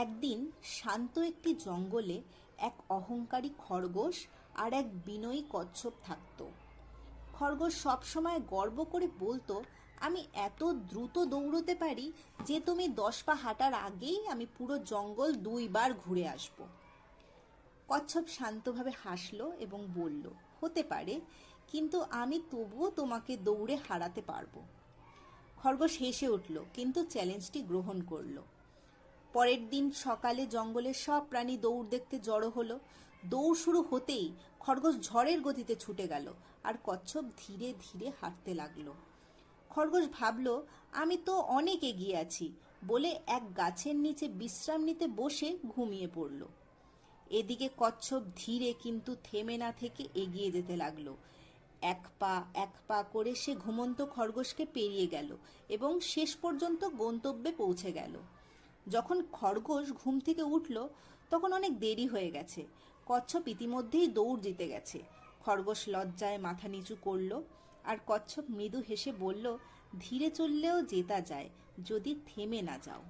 একদিন শান্ত একটি জঙ্গলে এক অহংকারী খরগোশ আর এক বিনয়ী কচ্ছপ থাকত। খরগোশ সবসময় গর্ব করে বলতো, আমি এত দ্রুত দৌড়তে পারি যে তুমি দশ পা হাঁটার আগেই আমি পুরো জঙ্গল দুইবার ঘুরে আসব। কচ্ছপ শান্তভাবে হাসলো এবং বলল, হতে পারে, কিন্তু আমি তবুও তোমাকে দৌড়ে হারাতে পারব খরগোশ হেসে উঠল, কিন্তু চ্যালেঞ্জটি গ্রহণ করল। পরের দিন সকালে জঙ্গলের সব প্রাণী দৌড় দেখতে জড়ো হলো। দৌড় শুরু হতেই খরগোশ ঝড়ের গতিতে ছুটে গেল আর কচ্ছপ ধীরে ধীরে হাঁটতে লাগল। খরগোশ ভাবল, আমি তো অনেক এগিয়ে আছি, বলে এক গাছের নিচে বিশ্রাম নিতে বসে ঘুমিয়ে পড়ল। এদিকে কচ্ছপ ধীরে কিন্তু থেমে না থেকে এগিয়ে যেতে লাগল। এক পা এক পা করে সে ঘুমন্ত খরগোশকে পেরিয়ে গেল এবং শেষ পর্যন্ত গন্তব্যে পৌঁছে গেল। যখন খরগোশ ঘুম থেকে উঠল, তখন অনেক দেরি হয়ে গেছে। কচ্ছপ ইতিমধ্যেই দৌড় জিতে গেছে। খরগোশ লজ্জায় মাথা নিচু করল আর কচ্ছপ মৃদু হেসে বলল, ধীরে চললেও জেতা যায়, যদি থেমে না যাও।